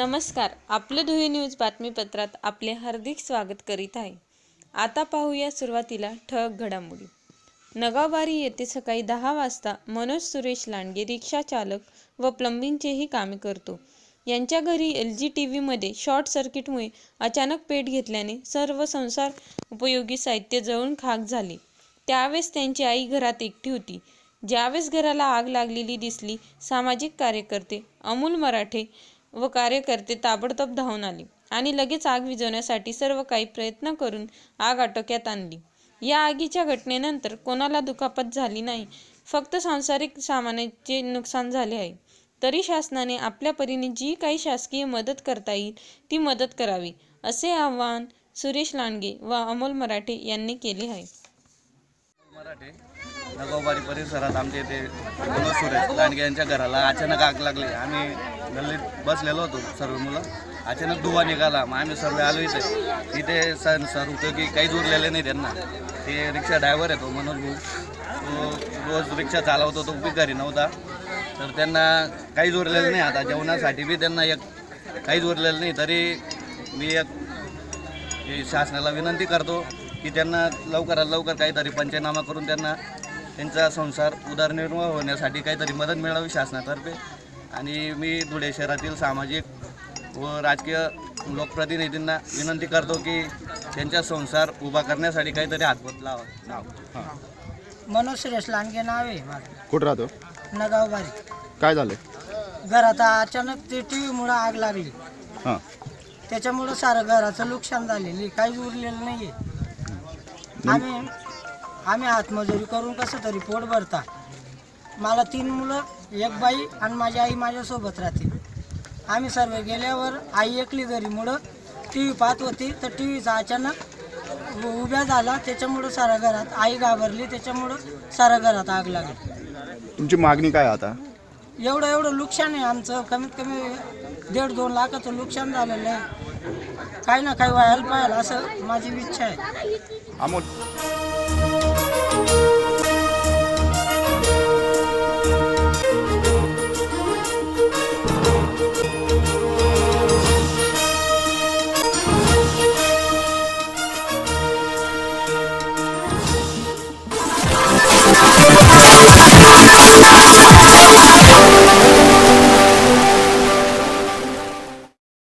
नमस्कार. आपलं धुळे न्यूज बातमीपत्रात आपले हार्दिक स्वागत करीत आहे. आता पाहूया सुरुवातीला ठळक घडामोडी. नगावबारी येथे सकाळी दहा वाजता मनोज सुरेश लांडगे रिक्षा चालक व प्लंबिंगचेही कामे करतो. यांच्या घरी एल जी टी व्हीमध्ये शॉर्ट सर्किटमुळे अचानक पेट घेतल्याने सर्व संसार उपयोगी साहित्य जळून खाक झाले. त्यावेळेस त्यांची आई घरात एकटी होती. ज्यावेळेस घराला आग लागलेली दिसली सामाजिक कार्यकर्ते अमोल मराठे व कार्यकर्ते ताबडतोब धावून आले आणि लगेच आग विझवण्यासाठी सर्व काही प्रयत्न करून आग आटोक्यात आणली. या आगीच्या घटनेनंतर कोणाला दुखापत झाली नाही फक्त सांसारिक सामानाचे नुकसान झाले आहे. तरी शासनाने आपल्या परीने जी काही शासकीय मदत करता येईल ती मदत करावी असे आवाहन सुरेश लांडगे व अमोल मराठे यांनी केले आहे. नगोबारी परिसरात आमच्या इथे मनोज सुरेश लांडगे यांच्या घराला अचानक आग लागली. आम्ही गल्लीत बसलेलो होतो सर्व मुलं. अचानक दुवा निघाला. मग आम्ही सर्व आलो इथे. इथे सर सर होतं की काहीच उरलेले नाही त्यांना. ते रिक्षा ड्रायव्हर आहे तो मनोज भाऊ तो रोज रिक्षा चालवतो तो बी घरी नव्हता. तर त्यांना काहीच उरलेलं नाही. आता जेवणासाठी बी त्यांना एक काहीच उरलेलं नाही. तरी मी एक हे शासनाला विनंती करतो की त्यांना लवकरात लवकर काहीतरी पंचनामा करून त्यांना त्यांचा संसार उदरनिर्वाह होण्यासाठी काहीतरी मदत मिळावी शासनातर्फे. आणि मी धुळे शहरातील सामाजिक व राजकीय लोकप्रतिनिधींना विनंती करतो की त्यांचा संसार उभा करण्यासाठी काहीतरी हातभार लावा. लावा मनोज सुरेश लांडगे नाव आहे माझं. कुठं राहतो? नगावबारी. काय झालं घरात अचानक ते टी व्हीमुळं आग लागली. हां. त्याच्यामुळं सारं घराचं नुकसान झालेली काहीच उरलेलं नाही आहे आम्ही आम्ही हातमजुरी करून कसं तरी पोट भरता. मला तीन मुलं एक बाई आणि माझी आई माझ्यासोबत राहते. आम्ही सर्व गेल्यावर आई एकली घरीमुळं टी व्ही पाहत होती. तर टी व्हीचा अचानक उभ्या झाला. त्याच्यामुळं साऱ्या घरात आई घाबरली. त्याच्यामुळं साऱ्या घरात आग लागली. तुमची मागणी काय आता? एवढं एवढं नुकसान आहे आमचं. कमीत कमी दीड दोन लाखाचं नुकसान झालेलं आहे. काही ना काही व्हायला पाहिजे असं माझी इच्छा आहे. अमोल